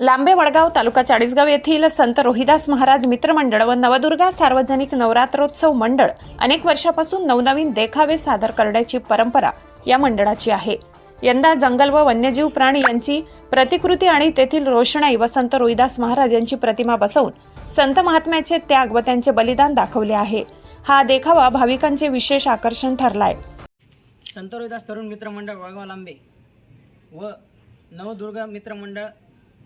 लांबे वडगाव तालुका चाळीसगाव येथील संत रोहिदास महाराज मित्रमंडळ व नवदुर्गा सार्वजनिक नवरात्रोत्सव मंडळ अनेक वर्षापासून नवनवीन देखावे सादर करण्याची परंपरा या मंडळाची आहे. यंदा जंगल व वन्यजीव प्राणी यांची प्रतिकृती आणि तेथील रोषणाई व संत रोहिदास महाराज यांची प्रतिमा बसवून संत महात्म्याचे त्याग व त्यांचे बलिदान दाखवले आहे. हा देखावा भाविकांचे विशेष आकर्षण ठरलाय. संत रोहिदास तरुण मित्र मंडळ लांबे व नवदुर्गा मित्र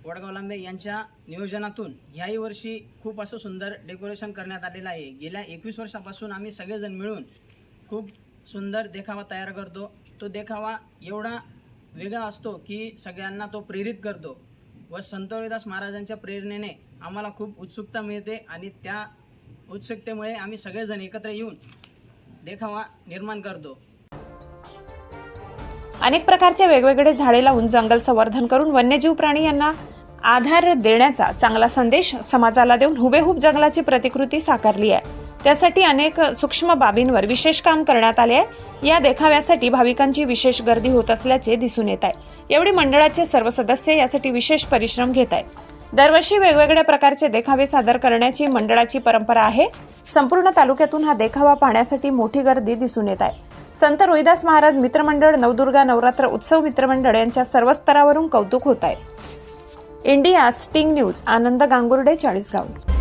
वडगावलांबे वडगाव यांच्या नियोजनातून ह्याही वर्षी खूप असं सुंदर डेकोरेशन करण्यात आलेलं आहे. गेल्या एकवीस वर्षापासून आम्ही सगळेजण मिळून खूप सुंदर देखावा तयार करतो. तो देखावा एवढा वेगळा असतो की सगळ्यांना तो प्रेरित करतो व संत महाराजांच्या प्रेरणेने आम्हाला खूप उत्सुकता मिळते आणि त्या उत्सुकतेमुळे आम्ही सगळेजण एकत्र येऊन देखावा निर्माण करतो. अनेक प्रकारचे वेगवेगळे झाडे लावून जंगल संवर्धन करून वन्यजीव प्राणी यांना आधार देण्याचा चांगला संदेश समाजाला देऊन हुबेहूब जंगलाची प्रतिकृती साकारली आहे. त्यासाठी अनेक सूक्ष्म बाबींवर विशेष काम करण्यात आले आहे. या देखाव्यासाठी भाविकांची विशेष गर्दी होत असल्याचे दिसून येत आहे. एवढी मंडळाचे सर्व सदस्य यासाठी विशेष परिश्रम घेत आहेत. दरवर्षी वेगवेगळ्या प्रकारचे देखावे सादर करण्याची मंडळाची परंपरा आहे. संपूर्ण तालुक्यातून हा देखावा पाहण्यासाठी मोठी गर्दी दिसून येत आहे. संत रोहिदास महाराज मित्रमंडळ नवदुर्गा नवरात्र उत्सव मित्रमंडळ यांच्या सर्व स्तरावरून कौतुक होत आहे. India sting news Anand Gangurde Chalisgaon.